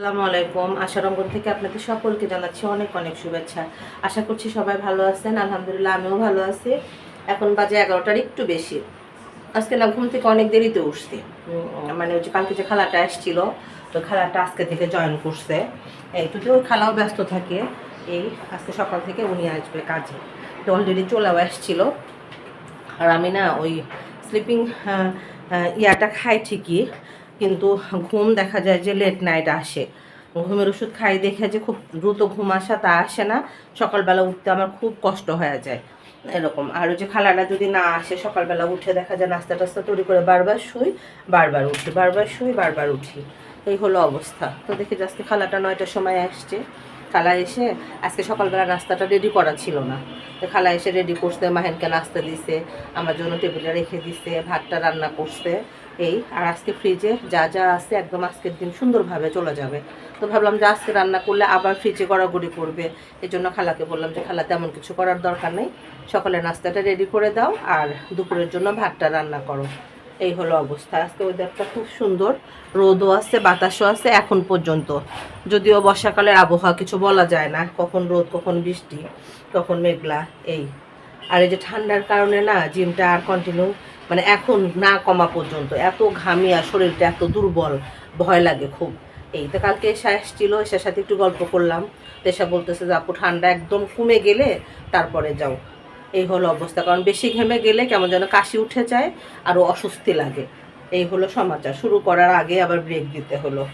আসসালামু আলাইকুম। আশারঙ্গন থেকে আপনাদের সকলকে জানাচ্ছি অনেক অনেক শুভেচ্ছা। আশা করছি সবাই ভালো আছেন। আলহামদুলিল্লাহ, আমিও ভালো আছি। এখন বাজে এগারোটার একটু বেশি। আজকে না, ঘুম থেকে অনেক দেরিতে উঠছি। মানে ওই যে কালকে যে খালাটা আসছিল, তো খালাটা আজকে থেকে জয়েন করছে। এই তো ওই খালাও ব্যস্ত থাকে। এই আজকে সকাল থেকে উনি আসবে কাজে। তো অলরেডি চলেও আসছিল। আর আমি না ওই স্লিপিং ইয়াটা খাই ঠিকই। কিন্তু ঘুম দেখা যায় যে লেট নাইট আসে। ঘুমের ওষুধ খাই দেখে যে খুব দ্রুত ঘুম আসা তা আসে না। সকালবেলা উঠতে আমার খুব কষ্ট হয়ে যায়। এরকম। আর ওই যে খালাটা যদি না আসে, সকালবেলা উঠে দেখা যায় নাস্তা টাস্তা তৈরি করে বারবার শুই, বারবার উঠি। বারবার শুই, বারবার উঠি। এই হলো অবস্থা। তো দেখি আজকে খালাটা নয়টার সময় আসছে। খালা এসে আজকে সকালবেলা নাস্তাটা রেডি করা ছিল না। তো খালা এসে রেডি করছে, মাহেনকে নাস্তা দিছে, আমার জন্য টেবিলে রেখে দিছে, ভাতটা রান্না করছে, এই, আর আজকে ফ্রিজে যা যা আছে একদম আজকের দিন সুন্দরভাবে চলে যাবে। তো ভাবলাম যে আজকে রান্না করলে আবার ফ্রিজে গড়াগড়ি করবে এই জন্য খালাকে বললাম যে, খালা, তেমন কিছু করার দরকার নেই। সকালে নাস্তাটা রেডি করে দাও, আর দুপুরের জন্য ভাতটা রান্না করো। এই হলো অবস্থা। আজকে ওয়েদারটা খুব সুন্দর। রোদও আছে, বাতাসও আছে এখন পর্যন্ত। যদিও বর্ষাকালের আবহাওয়া কিছু বলা যায় না, কখন রোদ, কখন বৃষ্টি, কখন মেঘলা, এই। আর এই যে ঠান্ডার কারণে না জিমটা আর কন্টিনিউ মানে এখন না কমা পর্যন্ত। এত ঘামি আর শরীরটা এত দুর্বল, ভয় লাগে খুব। এই তো কালকে এসে আসছিল এসার সাথে একটু গল্প করলাম। এসা বলতেছে যে, আপু, ঠান্ডা একদম কমে গেলে তারপরে যাও। এই হলো অবস্থা। কারণ বেশি ঘেমে গেলে কেমন যেন কাশি উঠে যায় আরও অস্বস্তি লাগে। এই হলো সমাচার। শুরু করার আগে আবার ব্রেক দিতে হলো।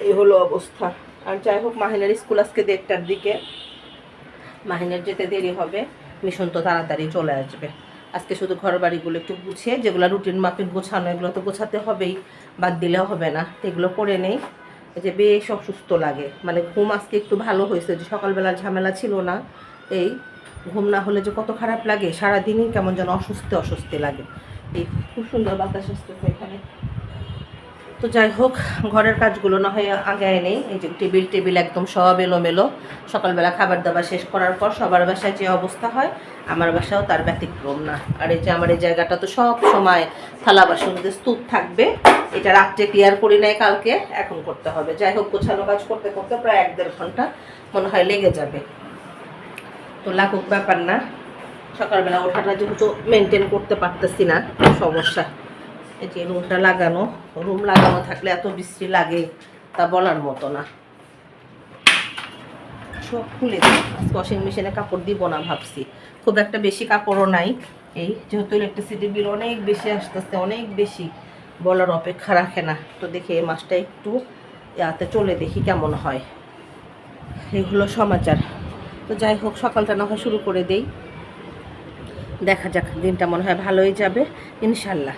এই হলো অবস্থা। আর যাই হোক, মাহিনের স্কুল আজকে দেড়টার দিকে। মাহিনের যেতে দেরি হবে। মিশন তো তাড়াতাড়ি চলে আসবে। আজকে শুধু ঘর বাড়িগুলো একটু গুছিয়ে, যেগুলো রুটিন মাফিক গোছানো, এগুলো তো গোছাতে হবেই। বাদ দিলেও হবে না। এগুলো করে নেই। এই যে বেশ অসুস্থ লাগে। মানে ঘুম আজকে একটু ভালো হয়েছে। যে সকালবেলা ঝামেলা ছিল না, এই ঘুম না হলে যে কত খারাপ লাগে, সারাদিনই কেমন যেন অস্বস্তি অস্বস্তি লাগে। এই খুব সুন্দর বাতাস আসতেছে এখানে। তো যাই হোক, ঘরের কাজগুলো না হয় আগায় নেই। এই যে টেবিল টেবিল একদম সব এলোমেলো। সকালবেলা খাবার দাবার শেষ করার পর সবার বাসায় যে অবস্থা হয়, আমার বাসাও তার ব্যতিক্রম না। আর এই যে আমার এই জায়গাটা তো সব সময় থালা বাসন দিয়ে স্তূপ থাকবে, এটা রাত্রে ক্লিয়ার করি নাই কালকে, এখন করতে হবে। যাই হোক, গোছানো কাজ করতে করতে প্রায় এক দেড় ঘণ্টা মনে হয় লেগে যাবে। তো লাগুক ব্যাপার না। সকালবেলা ওঠাটা যেহেতু মেনটেন করতে পারতেছি না, সমস্যা। এই যে রুমটা লাগানো রুম লাগানো থাকলে এত বৃষ্টি লাগে, তা বলার মতো না। সব খুলে ওয়াশিং মেশিনে কাপড় দিব না ভাবছি। খুব একটা বেশি কাপড়ও নাই। এই যেহেতু ইলেকট্রিসিটি বিল অনেক বেশি আসতেছে, অনেক বেশি। বলার অপেক্ষা রাখে না। তো দেখি এই মাসটা একটু ইয়াতে চলে দেখি কেমন হয়। এগুলো সমাচার। তো যাই হোক, সকালটা না হয় শুরু করে দেই। দেখা যাক, দিনটা মনে হয় ভালোই যাবে, ইনশাল্লাহ।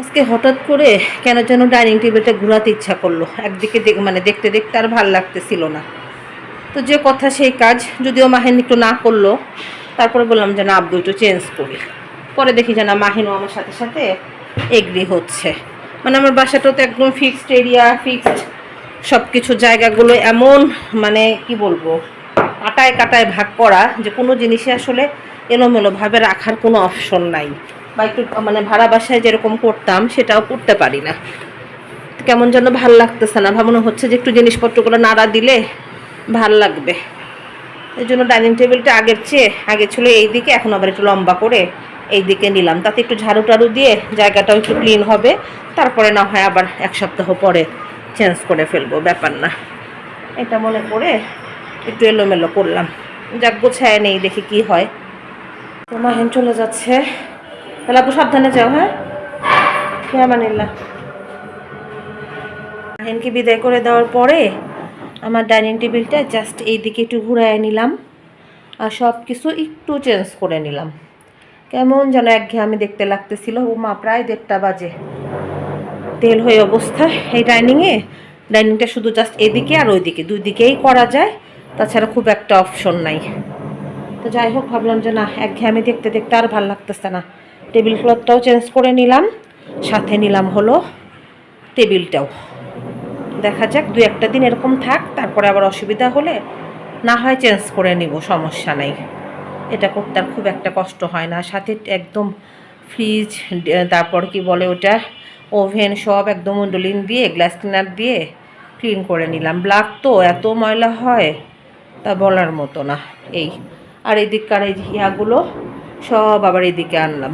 আজকে হঠাৎ করে কেন যেন ডাইনিং টেবিলটা ঘোরাতে ইচ্ছা করল। একদিকে মানে দেখতে দেখতে আর ভালো লাগতেছিল না। তো যে কথা সেই কাজ, যদিও মাহিন একটু না করল, তারপরে বললাম যে না আব্দু একটু চেঞ্জ করি। পরে দেখি যে না, মাহিনও আমার সাথে সাথে এগ্রি হচ্ছে। মানে আমার বাসাটা তো একদম ফিক্সড এরিয়া ফিক্সড সব কিছু জায়গাগুলো এমন মানে কি বলব? কাটায় কাটায় ভাগ করা যে কোনো জিনিসে আসলে এলোমেলোভাবে রাখার কোনো অপশন নাই। বা একটু মানে ভাড়া বাসায় যেরকম করতাম, সেটাও করতে পারি না। কেমন যেন ভালো লাগতেছে না। ভাবনা হচ্ছে যে একটু জিনিসপত্রগুলো নাড়া দিলে ভালো লাগবে। এই জন্য ডাইনিং টেবিলটা আগের চেয়ে, আগে ছিল এই দিকে এখন আবার একটু লম্বা করে এই দিকে নিলাম। তাতে একটু ঝাড়ু টাড়ু দিয়ে জায়গাটাও একটু ক্লিন হবে। তারপরে না হয় আবার এক সপ্তাহ পরে চেঞ্জ করে ফেলব, ব্যাপার না। এটা মনে করে একটু এলোমেলো করলাম। যাক, গোছায় নেই, দেখি কি হয়। তো মাহেন চলে যাচ্ছে। তাহলে আপু, সাবধানে যাও হ্যাঁ? হ্যাঁ মানিল্লা মাহিনকে বিদায় করে দেওয়ার পরে আমার ডাইনিং টেবিলটা জাস্ট এই দিকে একটু ঘুরায় নিলাম আর সব কিছু একটু চেঞ্জ করে নিলাম। কেমন যেন একঘেয়ে আমি দেখতে লাগতেছিল। ও মা প্রায় দেড়টা বাজে। তেল হয়ে অবস্থা। এই ডাইনিংয়ে, ডাইনিংটা শুধু জাস্ট এদিকে আর ওইদিকে। দুই দিকেই করা যায়। তাছাড়া খুব একটা অপশন নাই। তো যাই হোক, ভাবলাম যে না একঘেয়ে আমি দেখতে দেখতে আর ভালো লাগতেছে না। টেবিল ক্লথটাও চেঞ্জ করে নিলাম, সাথে নিলাম হলো টেবিলটাও দেখা যাক দু একটা দিন এরকম থাক, তারপরে আবার অসুবিধা হলে না হয় চেঞ্জ করে নিব, সমস্যা নেই। এটা করতে আর খুব একটা কষ্ট হয় না। সাথে একদম ফ্রিজ তারপর কি বলে ওটা ওভেন সব একদম উন্ডলিন দিয়ে গ্লাস ক্লিনার দিয়ে ক্লিন করে নিলাম। ব্লাক তো এত ময়লা হয় তা বলার মতো না, এই। আর এদিককার এই ইয়াগুলো সব আবার এদিকে আনলাম।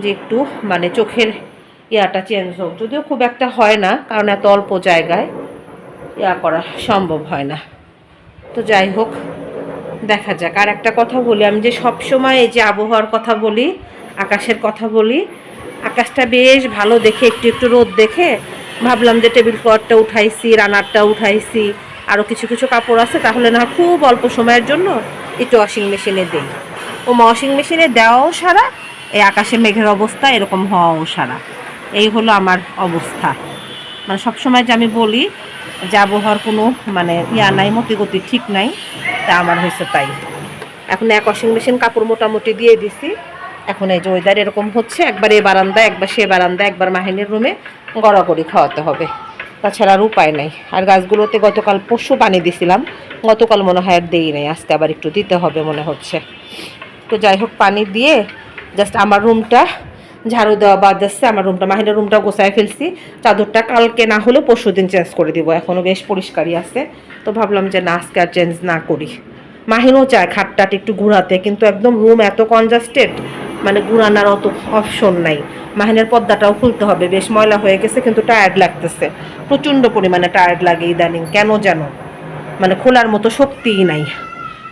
যে একটু মানে চোখের ইয়াটা চেঞ্জ হোক। যদিও খুব একটা হয় না, কারণ এত অল্প জায়গায় ইয়া করা সম্ভব হয় না। তো যাই হোক, দেখা যাক। আর একটা কথা বলি, আমি যে সব সময় এই যে আবহাওয়ার কথা বলি, আকাশের কথা বলি, আকাশটা বেশ ভালো দেখে, একটু একটু রোদ দেখে, ভাবলাম যে টেবিল ক্লথটা উঠাইছি, রানারটা উঠাইছি আরও কিছু কিছু কাপড় আছে, তাহলে না খুব অল্প সময়ের জন্য একটু ওয়াশিং মেশিনে দিই। ও ওয়াশিং মেশিনে দেওয়াও সারা, এই আকাশে মেঘের অবস্থা এরকম হওয়াও সারা। এই হলো আমার অবস্থা। মানে সবসময় যে আমি বলি যে আবহাওয়ার কোনো মানে ইয়া নাই, মতিগতি ঠিক নাই, তা আমার হয়েছে তাই। এখন এক ওয়াশিং মেশিন কাপড় মোটামুটি দিয়ে দিছি। এখন এই যে ওয়েদার এরকম হচ্ছে, একবার এ বারান্দা একবার সে বারান্দা একবার মাহিনের রুমে গড়াগড়ি খাওয়াতে হবে। তাছাড়া আর উপায় নাই। আর গাছগুলোতে গতকাল পরশু পানি দিছিলাম। গতকাল মনে হয় আর দেই নাই। আজকে আবার একটু দিতে হবে মনে হচ্ছে। তো যাই হোক, পানি দিয়ে জাস্ট আমার রুমটা ঝাড়ু দেওয়া বাদ যাচ্ছে। আমার রুমটা, মাহিনের রুমটা গোছায় ফেলছি। চাদরটা কালকে না হলেও পরশু দিন চেঞ্জ করে দিব। এখনও বেশ পরিষ্কারই আছে। তো ভাবলাম যে না, আজকে আর চেঞ্জ না করি। মাহিনও চায় খাটটাট একটু ঘুরাতে, কিন্তু একদম রুম এত কনজাস্টেড মানে ঘুরানোর অত অপশন নাই। মাহিনের পর্দাটাও খুলতে হবে, বেশ ময়লা হয়ে গেছে, কিন্তু টায়ার্ড লাগতেছে। প্রচণ্ড পরিমাণে টায়ার্ড লাগে ইদানিং, কেন যেন মানে খোলার মতো শক্তিই নাই।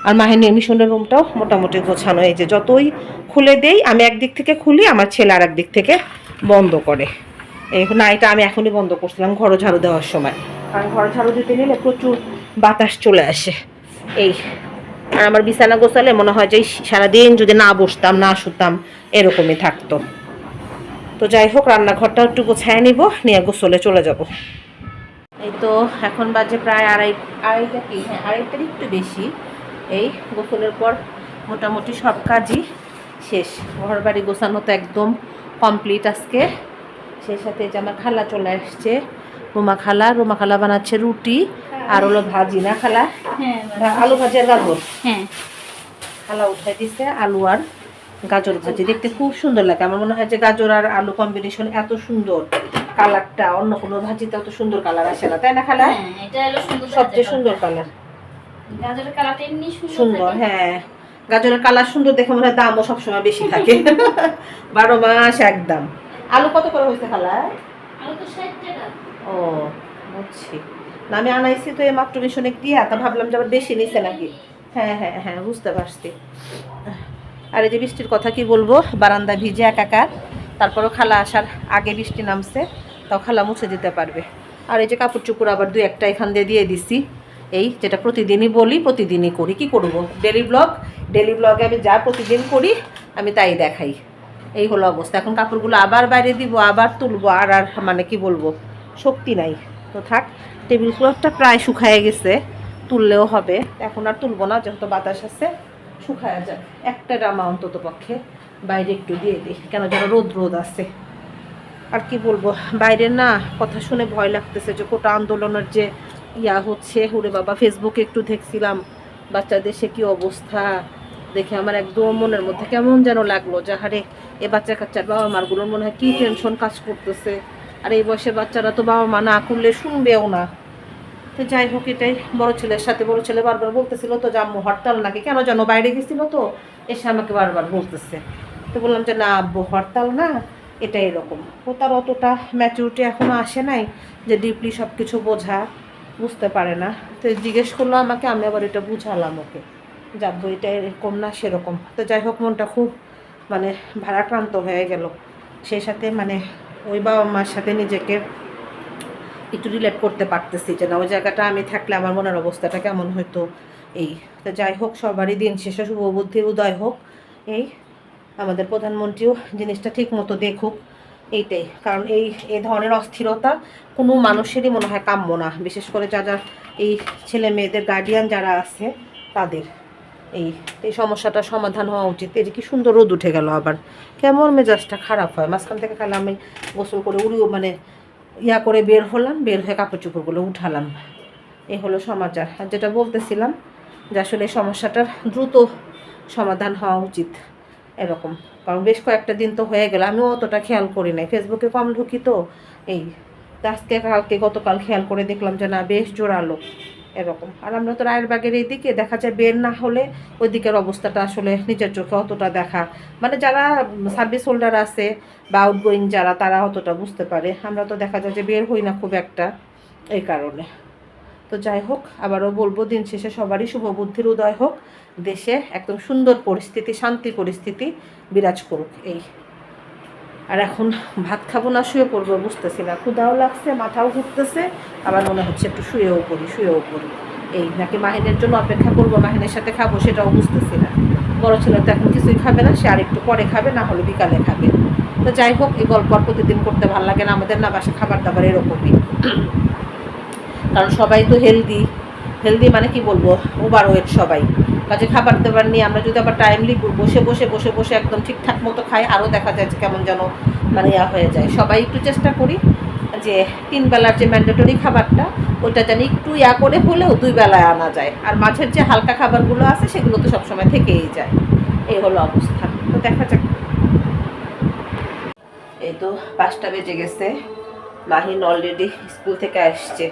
আর মাহিনীর মিশনের রুমটাও মোটামুটি গোছানো যে যতই খুলে দেই, আমি একদিক থেকে খুলি, আমার ছেলে আর একদিক থেকে বন্ধ করে। এই না এটা আমি এখনই বন্ধ করছিলাম ঘর ঝাড়ু দেওয়ার সময়। কারণ ঘর ঝাড়ু দিতে নিলে প্রচুর বাতাস চলে আসে। এই আর আমার বিছানা গোছালে মনে হয় যে সারাদিন যদি না বসতাম, না শুতাম, এরকমই থাকতো। তো যাই হোক রান্নাঘরটা একটু গোছায় নিব, নিয়ে গোসলে চলে যাব। এই তো, এখন বাজে প্রায় আড়াই, আড়াইটা কি? হ্যাঁ আড়াইটার একটু বেশি। এই গোসলের পর মোটামুটি সব কাজই শেষ। ঘর বাড়ি গোছানো তো একদম কমপ্লিট আজকে। সেই সাথে যে আমার খালা চলে আসছে, রুমা খালা। রুমা খালা বানাচ্ছে রুটি। আর হলো ভাজি না খালা? হ্যাঁ আলু ভাজি। আর গাজর? হ্যাঁ। খালা উঠাই দিছে আলু আর গাজর ভাজি। দেখতে খুব সুন্দর লাগে। আমার মনে হয় যে গাজর আর আলু কম্বিনেশন এত সুন্দর। কালারটা অন্য কোনো ভাজিতে অত সুন্দর কালার আসে না। তাই না খালা? হ্যাঁ এটা হলো সুন্দর সবচেয়ে সুন্দর কালার। গাজরের কালারটা এমনি সুন্দর সুন্দর হ্যাঁ। গাজরের কালার সুন্দর দেখে মনে হয় দামও সবসময় বেশি থাকে। বারো মাস একদম। আলু কত করে হয়েছে খালা? আলু তো 60 টাকা। ও বুঝছি। না, আমি আনাইছি তো এই মাত্র মিশনে দিয়া তা ভাবলাম যে আবার বেশি নিছে নাকি? হ্যাঁ হ্যাঁ হ্যাঁ বুঝতে পারছি। আর এই যে বৃষ্টির কথা কি বলব? বারান্দা ভিজে একাকার, তারপরও খালা আসার আগে বৃষ্টি নামছে, তাও খালা মুছে দিতে পারবে। আর এই যে কাপড় চুপড় আবার দুই একটা এখান দিয়ে দিয়ে দিছি। এই যেটা প্রতিদিনই বলি, প্রতিদিনই করি। কি করব? ডেলি ব্লগ, ডেলি ব্লগে আমি যা প্রতিদিন করি, আমি তাই দেখাই। এই হলো অবস্থা। এখন কাপড়গুলো আবার বাইরে দিব, আবার তুলবো, আর আর মানে কি বলব? শক্তি নাই। তো থাক টেবিল ক্লথটা প্রায় শুকায় গেছে, তুললেও হবে। এখন আর তুলবো না, যেহেতু বাতাস আছে, শুকায়া যায় একটা জামা অন্তত পক্ষে বাইরে একটু দিয়ে দিই, কেন যেন রোদ রোদ আছে। আর কি বলব, বাইরে না, কথা শুনে ভয় লাগতেছে যে কোটা আন্দোলনের যে ইয়া হচ্ছে, হুরে বাবা ফেসবুকে একটু দেখছিলাম, বাচ্চাদের সে কি অবস্থা? দেখে আমার একদম মনের মধ্যে কেমন যেন লাগল যে হারে এ বাচ্চা কাচ্চার বাবা মারগুলোর মনে হয় কী টেনশন কাজ করতেছে। আর এই বয়সে বাচ্চারা তো বাবা মা না করলে শুনবেও না। তো যাই হোক, এটাই বড় ছেলের সাথে বড়ো ছেলে বারবার বলতেছিল তো জাম্মু হরতাল নাকি? কেন যেন বাইরে গেছিল তো, এসে আমাকে বারবার বলতেছে। তো বললাম যে না আব্বু, হরতাল না এটা এরকম। ও তার অতটা ম্যাচুরিটি এখনও আসে নাই যে ডিপলি সব কিছু বোঝা, বুঝতে পারে না। তো জিজ্ঞেস করল আমাকে, আমি আবার এটা বুঝালাম ওকে। যাব এটা এরকম না, সেরকম। তো যাই হোক, মনটা খুব মানে ভারাক্রান্ত হয়ে গেল। সেই সাথে মানে ওই বাবা মার সাথে নিজেকে একটু রিলেট করতে পারতেছি যে না, ওই জায়গাটা আমি থাকলে আমার মনের অবস্থাটা কেমন হতো এই, তো যাই হোক, সবারই দিন শেষে শুভ বুদ্ধির উদয় হোক। এই, আমাদের প্রধানমন্ত্রীও জিনিসটা ঠিক মতো দেখুক। এইটাই, কারণ এই এই ধরনের অস্থিরতা কোনো মানুষেরই মনে হয় কাম্য না। বিশেষ করে যারা এই ছেলে মেয়েদের গার্ডিয়ান যারা আছে, তাদের। এই এই সমস্যাটার সমাধান হওয়া উচিত। যে কি সুন্দর রোদ উঠে গেল আবার। কেমন মেজাজটা খারাপ হয়। মাঝখান থেকে খালে আমি গোসল করে উড়িও মানে ইয়া করে বের হলাম, বের হয়ে কাপড় চোপড়গুলো উঠালাম। এ হলো সমাচার। আর যেটা বলতেছিলাম যে আসলে সমস্যাটার দ্রুত সমাধান হওয়া উচিত এরকম। কারণ বেশ কয়েকটা দিন তো হয়ে গেল, আমিও অতটা খেয়াল করি নাই। ফেসবুকে কম ঢুকি তো, এই, আজকে কালকে গতকাল খেয়াল করে দেখলাম যে না, বেশ জোরালো। এরকম। আর আমরা তো রায়ের বাগের এই দিকে দেখা যায় বের না হলে ওই দিকের অবস্থাটা আসলে নিজের চোখে অতটা দেখা। মানে যারা সার্ভিস হোল্ডার আছে বা আউটগোয়িং যারা, তারা অতটা বুঝতে পারে। আমরা তো দেখা যায় যে বের হই না খুব একটা এই কারণে। তো যাই হোক, আবারও বলব, দিন শেষে সবারই শুভ বুদ্ধির উদয় হোক। দেশে একদম সুন্দর পরিস্থিতি, শান্তি পরিস্থিতি বিরাজ করুক এই আর এখন ভাত খাব না, শুয়ে পড়ব, বুঝতেছি না। ক্ষুদাও লাগছে, মাথাও ঘুরতেছে, আবার মনে হচ্ছে একটু শুয়েও পড়ি শুয়েও পড়ি। এই নাকি মাহিনের জন্য অপেক্ষা করব, মাহিনের সাথে খাব সেটাও বুঝতেছি না। বড় ছেলে তো এখন কিছুই খাবে না, সে আর একটু পরে খাবে, না হলে বিকালে খাবে। তো যাই হোক, এই গল্প আর প্রতিদিন করতে ভালো লাগে না, আমাদের না বাসা খাবার দাবার এরকমই। কারণ সবাই তো হেলদি হেলদি মানে কি বলব? ওভার ওয়েট সবাই। কাজে খাবার দাবার নিয়ে আমরা যদি আবার টাইমলি বসে বসে বসে বসে একদম ঠিকঠাক মতো খাই, আরও দেখা যায় যে কেমন যেন মানে ইয়া হয়ে যায়। সবাই একটু চেষ্টা করি যে তিন বেলার যে ম্যান্ডেটরি খাবারটা, ওইটা জানি একটু ইয়া করে হলেও দুই বেলায় আনা যায়। আর মাছের যে হালকা খাবারগুলো আছে, সেগুলো তো সবসময় থেকেই যায়। এই হলো অবস্থা। তো দেখা যাক। এই তো পাঁচটা বেজে গেছে। মাহিন অলরেডি স্কুল থেকে আসছে।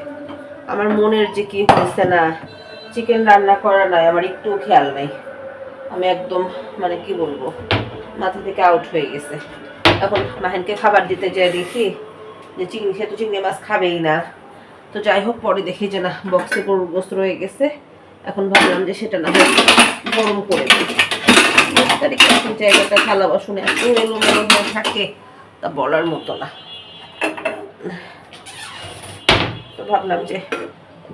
আমার মনের যে কি হয়েছে না চিকেন রান্না করা নাই, আমার একটু খেয়াল নাই। আমি একদম মানে কি বলব, মাথা থেকে আউট হয়ে গেছে। এখন মাহিনকে খাবার দিতে যেয়ে দেখি যে চিংড়ি, সে তো চিংড়ি মাছ খাবেই না। তো যাই হোক, পরে দেখি যে না বক্সে গরুর গোস্ত রয়ে গেছে। এখন ভাবলাম যে সেটা না গরম করে দিই। জায়গাটা থালা বাসনে এত এলোমেলো হয়ে থাকে, তা বলার মতো না। তো ভাবলাম যে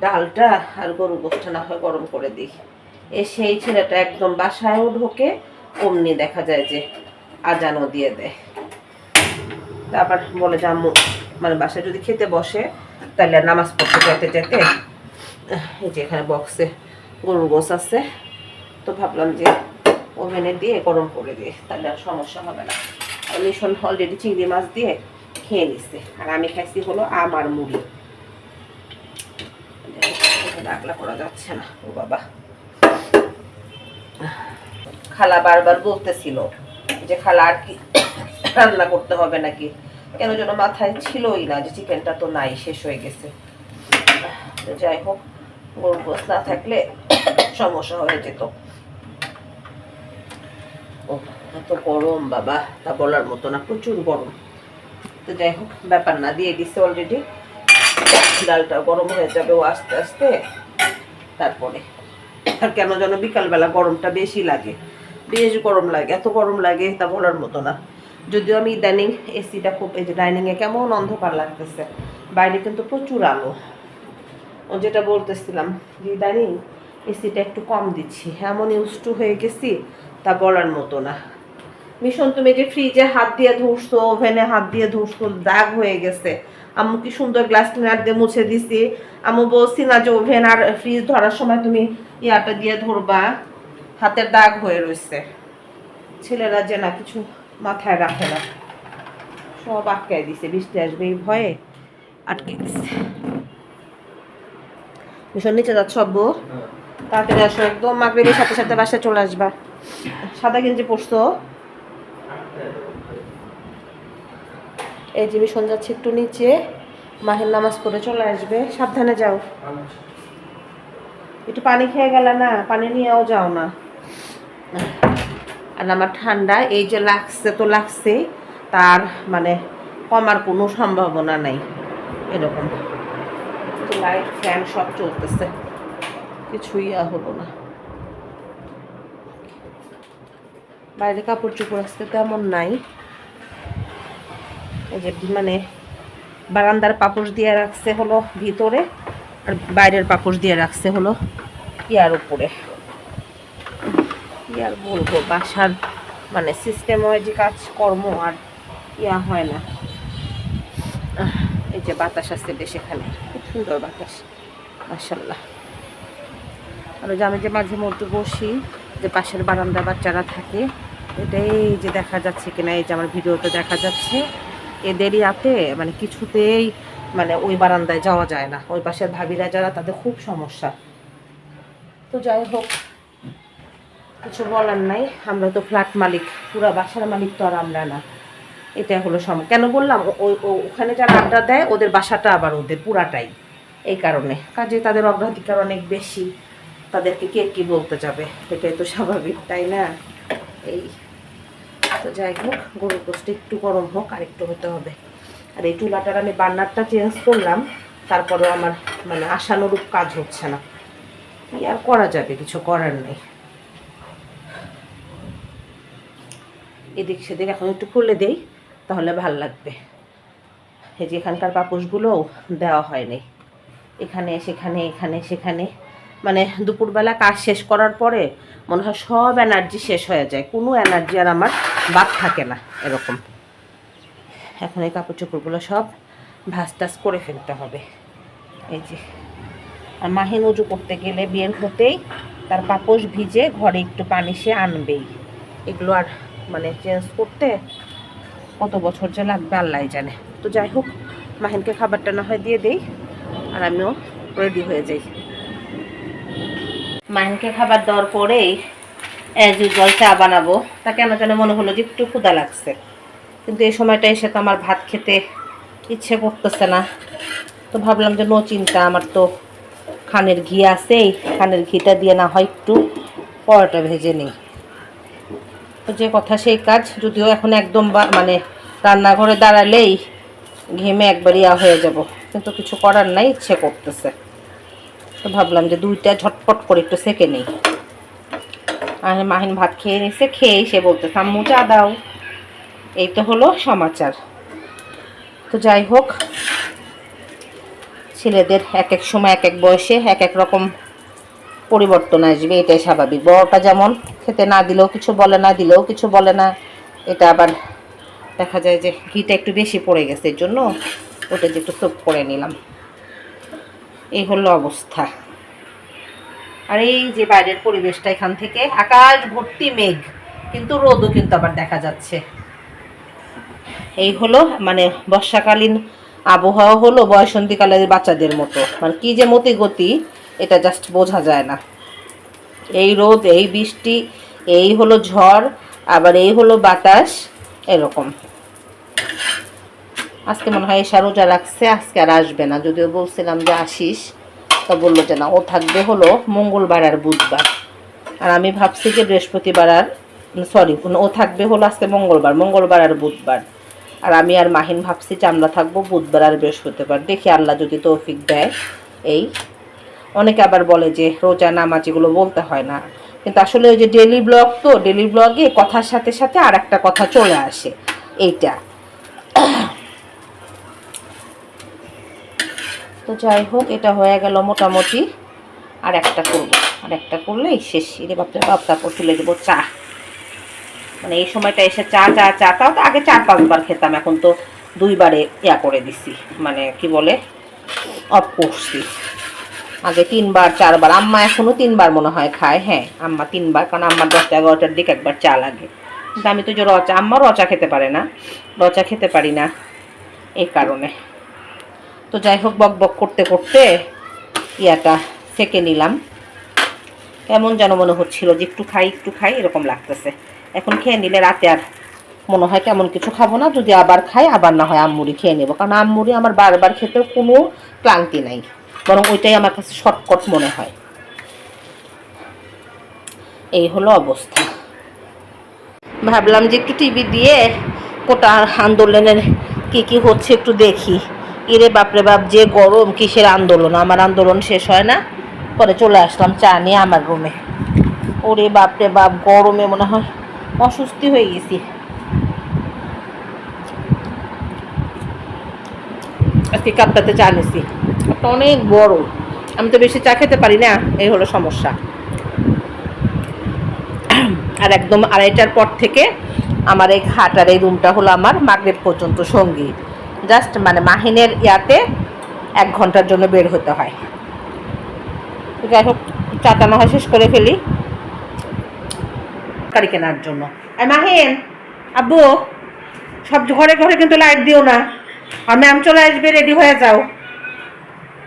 ডালটা আর গরুর গোষ্ঠটা না হয় গরম করে দিই। এ সেই ছেলেটা একদম বাসায়ও ঢোকে, অমনি দেখা যায় যে আজানও দিয়ে দেয়। তারপর বলে যে, আম্মু মানে বাসায় যদি খেতে বসে, তাহলে নামাজ পড়তে যেতে যেতে, এই যে এখানে বক্সে গরুর গোস আছে, তো ভাবলাম যে ওভেনে দিয়ে গরম করে দিয়ে তাহলে আর সমস্যা হবে না। মিশন অলরেডি চিংড়ি মাছ দিয়ে খেয়ে নিচ্ছে আর আমি খাইছি হলো আম আর মুড়ি। ডাকলা করা যাচ্ছে না, ও বাবা। খালা বারবার বলতেছিল যে, খালা, আর কি রান্না করতে হবে নাকি? কেন যেন মাথায় ছিলই না যে, চিকেনটা তো নাই, শেষ হয়ে গেছে। যাই হোক গরুর গোস না থাকলে সমস্যা হয়ে যেত। ও এত গরম, বাবা, তা বলার মতো না, প্রচুর গরম। তো যাই হোক, ব্যাপার না, দিয়ে দিচ্ছে অলরেডি ডালটা গরম হয়ে যাবে ও আস্তে আস্তে। তারপরে, আর কেন যেন বিকালবেলা গরমটা বেশি লাগে। বেশ গরম লাগে, এত গরম লাগে তা বলার মতো না। যদিও আমি ইদানিং এসিটা খুব, এই যে ডাইনিংয়ে কেমন অন্ধকার লাগতেছে। বাইরে কিন্তু প্রচুর আলো। ও যেটা বলতেছিলাম যে ইদানিং এসিটা একটু কম দিচ্ছি। এমন ইউজ টু হয়ে গেছি তা বলার মতো না। মিশন, তুমি যে ফ্রিজে হাত দিয়ে ধরছো, ওভেনে হাত দিয়ে ধরছো, দাগ হয়ে গেছে। আম্মু কি সুন্দর গ্লাস ক্লিনার দিয়ে মুছে দিছি। আম্মু বলছি না যে ওভেন আর ফ্রিজ ধরার সময় তুমি ইয়াটা দিয়ে ধরবা হাতের দাগ হয়ে রয়েছে ছেলেরা যে না কিছু মাথায় রাখে না। সব আটকায় দিছে বৃষ্টি আসবে এই ভয়ে আটকে দিছে। ভীষণ নিচে যাচ্ছ আব্বু? তাড়াতাড়ি আসো একদম মাগরিবের সাথে সাথে বাসায় চলে আসবা। সাদা গেঞ্জি পরছো? এই যে মিশন যাচ্ছে একটু নিচে, মাহের নামাজ পড়ে চলে আসবে। সাবধানে যাও। একটু পানি খেয়ে গেল না, পানি নিয়েও যাও না। আর আমার ঠান্ডা, এই যে লাগছে তো লাগছে, তার মানে কমার কোনো সম্ভাবনা নাই। এরকম। লাইট ফ্যান সব চলতেছে। কিছুই আর হলো না। বাইরে কাপড় চোপড় আসতে তেমন নাই। এই যে মানে বারান্দার পাপোশ দিয়ে রাখছে হলো ভিতরে আর বাইরের পাপোশ দিয়ে রাখছে হলো ইয়ার উপরে। আর বলব, বাসার মানে সিস্টেম হয় যে কাজকর্ম আর ইয়া হয় না। এই যে বাতাস আসছে বেশ এখানে, খুব সুন্দর বাতাস মাসাল্লাহ আর ওই যে আমি যে মাঝে মধ্যে বসি, যে পাশের বারান্দা বাচ্চারা থাকে, এটাই যে দেখা যাচ্ছে কিনা, এই যে আমার ভিডিওতে দেখা যাচ্ছে। এদেরই হাতে মানে কিছুতেই মানে ওই বারান্দায় যাওয়া যায় না। ওই পাশের ভাবিরা যারা, তাদের খুব সমস্যা। তো যাই হোক, কিছু বলার নাই। আমরা তো ফ্ল্যাট মালিক, পুরা বাসার মালিক তো আর আমরা না। এটা হলো সম কেন বললাম? ওই ওখানে যারা আড্ডা দেয়, ওদের বাসাটা আবার ওদের পুরাটাই। এই কারণে। কাজে তাদের অগ্রাধিকার অনেক বেশি। তাদেরকে কে কি বলতে যাবে? এটাই তো স্বাভাবিক, তাই না? এই। তো যাই হোক, গরুর গোষ্ঠী একটু গরম হোক, আর একটু হতে হবে। আর এই চুলাটার আমি বার্নারটা চেঞ্জ করলাম, তারপরেও আমার মানে আশানুরূপ কাজ হচ্ছে না। কি আর করা যাবে, কিছু করার নেই। এদিক সেদিক এখন একটু খুলে দেই, তাহলে ভালো লাগবে। এই যে এখানকার পাপোশগুলোও দেওয়া হয়নি। এখানে, সেখানে এখানে, সেখানে। মানে দুপুরবেলা কাজ শেষ করার পরে মনে হয় সব এনার্জি শেষ হয়ে যায়। কোনো এনার্জি আর আমার বাদ থাকে না এরকম। এখন এই কাপড় চোপড়গুলো সব ভাজ টাজ করে ফেলতে হবে। এই যে, আর মাহিন উজু করতে গেলে বিয়ের হতেই তার পাপোশ ভিজে ঘরে একটু পানি সে আনবেই। এগুলো আর মানে চেঞ্জ করতে কত বছর যে লাগবে আল্লাহ জানে। তো যাই হোক, মাহিনকে খাবারটা না হয় দিয়ে দেই, আর আমিও রেডি হয়ে যাই। মাহিনকে খাবার দেওয়ার পরেই ইউজুয়াল চা বানাবো, তা কেন যেন মনে হলো যে একটু ক্ষুদা লাগছে। কিন্তু এই সময়টা এসে তো আমার ভাত খেতে ইচ্ছে করতেছে না। তো ভাবলাম যে নো চিন্তা, আমার তো খানের ঘি আছেই, খানের ঘিটা দিয়ে না হয় একটু পরোটা ভেজে নিই। তো যে কথা সেই কাজ, যদিও এখন একদম মানে রান্নাঘরে দাঁড়ালেই ঘেমে একবার ইয়া হয়ে যাব। কিন্তু কিছু করার নাই, ইচ্ছে করতেছে। তো ভাবলাম যে দুইটা ঝটপট করে একটু সেকে নেই। আর মাহিন ভাত খেয়ে নিছে খেয়েই সে বলতে আম্মু, চা দাও। এই তো হলো সমাচার। তো যাই হোক, ছেলেদের এক এক সময় এক এক বয়সে এক এক রকম পরিবর্তন আসবে, এটাই স্বাভাবিক। বড়টা যেমন খেতে না দিলেও কিছু বলে না, দিলেও কিছু বলে না। এটা আবার দেখা যায় যে ঘিটা একটু বেশি পড়ে গেছে, এর জন্য ওটা যে একটু সোপ করে নিলাম। এই হলো অবস্থা। আর এই যে বাইরের পরিবেশটা এখান থেকে, আকাশ ভর্তি মেঘ, কিন্তু রোদও কিন্তু আবার দেখা যাচ্ছে। এই হলো মানে বর্ষাকালীন আবহাওয়া হলো বয়সন্তীকালের বাচ্চাদের মতো। মানে কি যে মতি গতি এটা জাস্ট বোঝা যায় না। এই রোদ, এই বৃষ্টি, এই হলো ঝড়, আবার এই হলো বাতাস, এরকম। আজকে মনে হয় এসা রোজা রাখছে, আজকে আর আসবে না। যদিও বলছিলাম যে আসিস, তা বলল যে না, ও থাকবে হলো মঙ্গলবার আর বুধবার। আর আমি ভাবছি যে বৃহস্পতিবার আর সরি ও থাকবে হলো আজকে মঙ্গলবার মঙ্গলবার আর বুধবার। আর আমি আর মাহিন ভাবছি যে আমরা থাকব বুধবার আর বৃহস্পতিবার। দেখি আল্লাহ যদি তৌফিক দেয় এই। অনেকে আবার বলে যে রোজা নামাজ এগুলো বলতে হয় না। কিন্তু আসলে ওই যে ডেলি ব্লগ তো ডেলি ব্লগে কথার সাথে সাথে আর একটা কথা চলে আসে, এইটা। তো যাই হোক, এটা হয়ে গেল মোটামুটি। আর একটা করব। আর একটা করলেই শেষ। এরে বাপরে বাপ, তারপর তুলে দেবো চা। মানে এই সময়টা এসে চা চা চা, তাও তো আগে চার পাঁচবার খেতাম। এখন তো দুইবারে ইয়া করে দিছি। মানে কি বলে? অফ করছি আগে তিনবার, চারবার। আম্মা এখনও তিনবার মনে হয় খায়। হ্যাঁ আম্মা তিনবার। কারণ আম্মার দশটা, এগারোটার দিকে একবার চা লাগে। কিন্তু আমি তো যে রচা, আম্মা রচা খেতে পারে না। রচা খেতে পারি না। এই কারণে। তো যাই হোক, বক বক করতে করতে ইয়াটা সেকে নিলাম। কেমন যেন মনে হচ্ছিল যে একটু খাই একটু খাই, এরকম লাগতেছে। এখন খেয়ে নিলে রাতে আর মনে হয় কেমন কিছু খাব না, যদি আবার খাই, আবার না হয় আম্মুরি খেয়ে নেব। কারণ আম্মুরি আমার বারবার খেতে কোনো ক্লান্তি নাই, বরং ওইটাই আমার কাছে শর্টকট মনে হয়। এই হলো অবস্থা। ভাবলাম যে একটু টিভি দিয়ে কোটা আন্দোলনের কি কি হচ্ছে একটু দেখি। ইরে বাপরে বাপ, যে গরম, কিসের আন্দোলন? আমার আন্দোলন শেষ হয় না। পরে চলে আসলাম চা নিয়ে আমার রুমে ওরে বাপরে বাপ, গরমে মনে হয় অসুস্থি হয়ে গেছি। আজকে কাপটাতে চা নিছি। অনেক বড়। আমি তো বেশি চা খেতে পারি না, এই হলো সমস্যা। আর একদম আড়াইটার পর থেকে আমার এই খাটার এই রুমটা হলো আমার মাগরেব পর্যন্ত সঙ্গী। জাস্ট মানে মাহিনের ইয়াতে এক ঘণ্টার জন্য বের হতে হয়। যাই হোক চাটা না হয়, শেষ করে ফেলি। তরকারি কেনার জন্য। আর মাহিন, আব্বু, সব ঘরে ঘরে কিন্তু লাইট দিও না। আর ম্যাম চলে আসবে রেডি হয়ে যাও।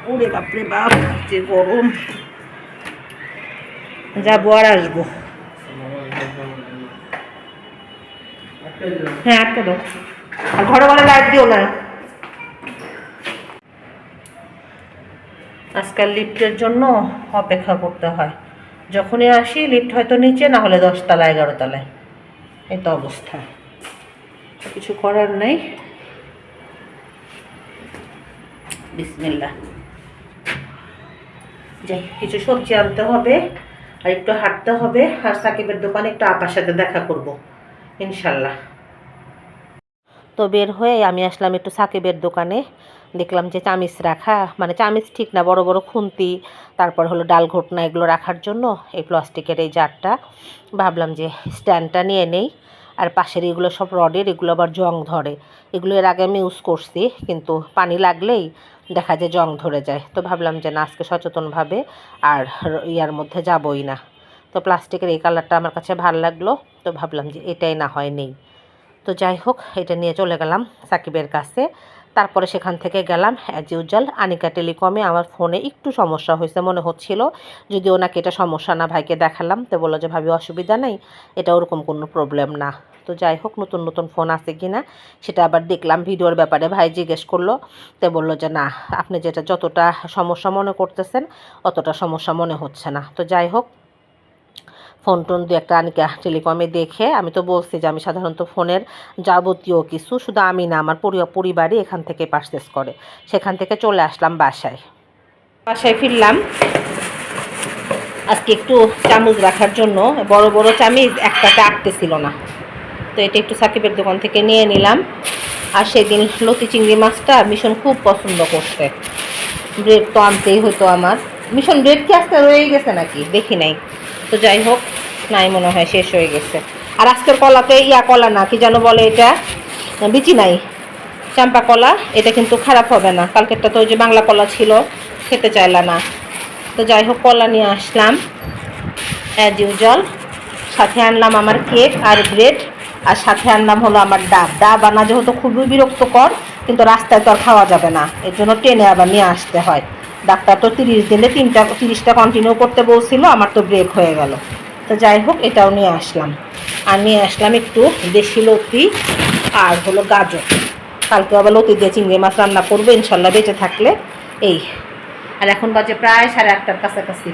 ওরে বাপরে বাপ যে গরম। যাব আর আসব। হ্যাঁ আটকে দাও। আর ঘরে বলে লাইট দিও না। আজকাল লিফটের জন্য অপেক্ষা করতে হয়। যখনই আসি, লিফট হয়তো নিচে, না হলে দশতলা এগারো তলায় তো অবস্থা। কিছু করার নেই। বিসমিল্লা যাই, কিছু সবজি আনতে হবে, আর একটু হাঁটতে হবে, আর সাকিবের দোকানে একটু আপার সাথে দেখা করব, ইনশাল্লাহ। তো বের হয়ে আমি আসলাম একটু সাকিবের দোকানে। দেখলাম যে চামিচ রাখা মানে চামিচ ঠিক না, বড় বড় খুন্তি, তারপর হলো ডাল ঘটনা এগুলো রাখার জন্য এই প্লাস্টিকের এই জারটা। ভাবলাম যে স্ট্যান্ডটা নিয়ে নেই, আর পাশের এগুলো সব রডের, এগুলো আবার জং ধরে। এগুলো এর আগে আমি ইউজ করছি, কিন্তু পানি লাগলেই দেখা যায় জং ধরে যায়। তো ভাবলাম যে না, আজকে সচেতনভাবে আর ইয়ার মধ্যে যাবই না। তো প্লাস্টিকের এই কালারটা আমার কাছে ভালো লাগল, তো ভাবলাম যে এটাই না হয় নেই। তো যাই হোক, এটা নিয়ে চলে গেলাম সাকিবের কাছে। তারপরে সেখান থেকে গেলাম। অ্যাজ ইউজাল আনিকা টেলিকমে আমার ফোনে একটু সমস্যা হয়েছে মনে হচ্ছিল। যদি ওনাকে এটা সমস্যা না, ভাইকে দেখালাম। তো বলল যে, ভাবি, অসুবিধা নেই। এটা ওরকম কোনো প্রবলেম না। তো যাই হোক, নতুন নতুন ফোন আছে কি না সেটা আবার দেখলাম ভিডিওর ব্যাপারে ভাই জিজ্ঞেস করল। তো বলল যে, না, আপনি যেটা, যতটা সমস্যা মনে করতেছেন, অতটা সমস্যা মনে হচ্ছে না। তো যাই হোক ফোন টোন দু একটা আনিকা টেলিকমে দেখে আমি তো বলছি যে আমি সাধারণত ফোনের যাবতীয় কিছু শুধু আমি না, আমার পরি- পরিবারই এখান থেকে পারচেস করে। সেখান থেকে চলে আসলাম বাসায়। বাসায় ফিরলাম। আজকে একটু চামচ রাখার জন্য, বড় বড় চামিচ একটাতে আটতেছিল না। তো এটা একটু সাকিবের দোকান থেকে নিয়ে নিলাম। আর সেদিন লতি চিংড়ি মাছটা মিশন খুব পছন্দ করছে। ব্রেড তো আনতেই হতো আমার। মিশন ব্রেড কি আজকে রয়ে গেছে নাকি? দেখি নাই। তো যাই হোক, নাই মনে হয়, শেষ হয়ে গেছে। আর আজকের কলাতে ইয়া কলা না, কি যেন বলে এটা? বিচি নাই। চাম্পা কলা, এটা কিন্তু খারাপ হবে না। কালকেরটা তো ওই যে বাংলা কলা ছিল, খেতে চাইলা না। তো যাই হোক, কলা নিয়ে আসলাম। অ্যাজ ইউজল সাথে আনলাম আমার কেক আর ব্রেড আর সাথে আনলাম হলো আমার ডাব। ডাব আনা যেহেতু খুবই বিরক্তকর, কিন্তু রাস্তায় তো আর খাওয়া যাবে না। এর জন্য ট্রেনে আবার নিয়ে আসতে হয়। ডাক্তার তো তিরিশ দিনে তিনটা, তিরিশটা কন্টিনিউ করতে বলছিল, আমার তো ব্রেক হয়ে গেল। তো যাই হোক, এটাও নিয়ে আসলাম। আর নিয়ে আসলাম একটু দেশি লতি আর হলো গাজর। কালকে আবার লতি দিয়ে চিংড়ি মাছ রান্না করব, ইনশাল্লাহ বেঁচে থাকলে। এই। আর এখন বাজে প্রায় সাড়ে আটটার কাছাকাছি।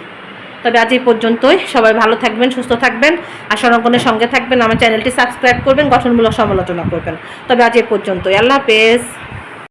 তবে আজ এই পর্যন্তই। সবাই ভালো থাকবেন, সুস্থ থাকবেন। আর সরঙ্গনের সঙ্গে থাকবেন। আমার চ্যানেলটি সাবস্ক্রাইব করবেন, গঠনমূলক সমালোচনা করবেন। তবে আজ এই পর্যন্তই। আল্লাহ হাফেজ।